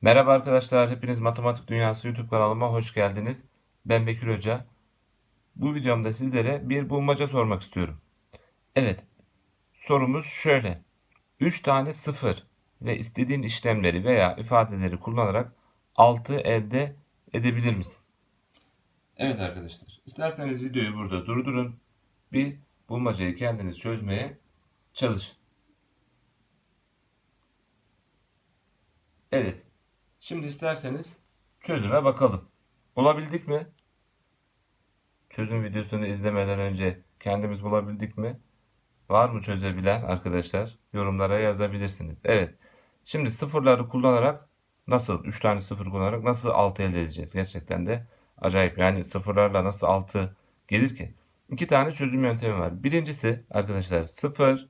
Merhaba arkadaşlar, hepiniz Matematik Dünyası YouTube kanalıma hoş geldiniz. Ben Bekir Hoca. Bu videomda sizlere bir bulmaca sormak istiyorum. Evet, sorumuz şöyle. 3 tane sıfır ve istediğin işlemleri veya ifadeleri kullanarak 6 elde edebilir misin? Evet arkadaşlar, isterseniz videoyu burada durdurun. Bir bulmacayı kendiniz çözmeye çalışın. Evet, Şimdi isterseniz çözüme bakalım. Bulabildik mi? Çözüm videosunu izlemeden önce kendimiz bulabildik mi? Var mı çözebilen arkadaşlar? Yorumlara yazabilirsiniz. Evet. Şimdi sıfırları kullanarak nasıl 3 tane sıfır kullanarak nasıl 6 elde edeceğiz? Gerçekten de acayip. Yani sıfırlarla nasıl 6 gelir ki? İki tane çözüm yöntemi var. Birincisi arkadaşlar 0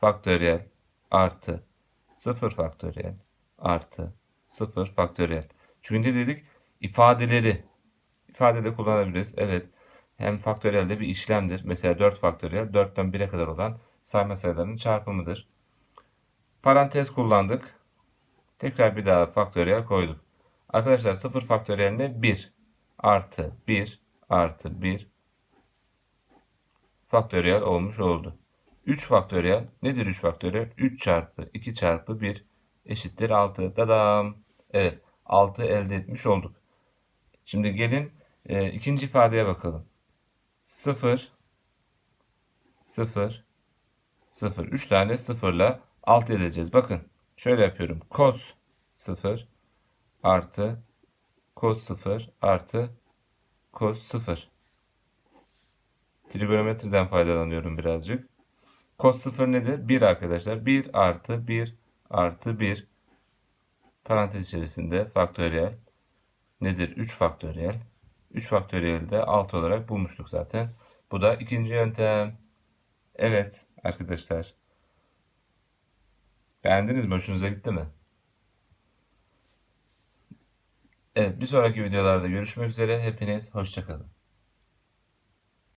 faktöriyel artı 0 faktöriyel artı 0 faktöriyel. Çünkü ne dedik? İfadeleri ifadede kullanabiliriz. Evet. Hem faktöriyel de bir işlemdir. Mesela 4 faktöriyel 4'ten 1'e kadar olan sayma sayılarının çarpımıdır. Parantez kullandık. Tekrar bir daha faktöriyel koyduk. Arkadaşlar 0 faktöriyelinde 1 artı 1 artı 1 faktöriyel olmuş oldu. 3 faktöriyel nedir 3 faktöriyel? 3 çarpı 2 çarpı 1 eşittir 6. Dadam. Evet 6 elde etmiş olduk. Şimdi gelin e, ikinci ifadeye bakalım. 0 0 0 3 tane sıfırla 6 edeceğiz. Bakın şöyle yapıyorum. Cos 0 artı cos 0 artı cos 0. Trigonometriden faydalanıyorum birazcık. Cos 0 nedir? 1 arkadaşlar. 1 artı 1 artı 1 parantez içerisinde faktöriyel nedir? 3 faktöriyel. 3 faktöriyeli de 6 olarak bulmuştuk zaten. Bu da ikinci yöntem. Evet arkadaşlar. Beğendiniz mi? Hoşunuza gitti mi? Evet bir sonraki videolarda görüşmek üzere. Hepiniz hoşçakalın.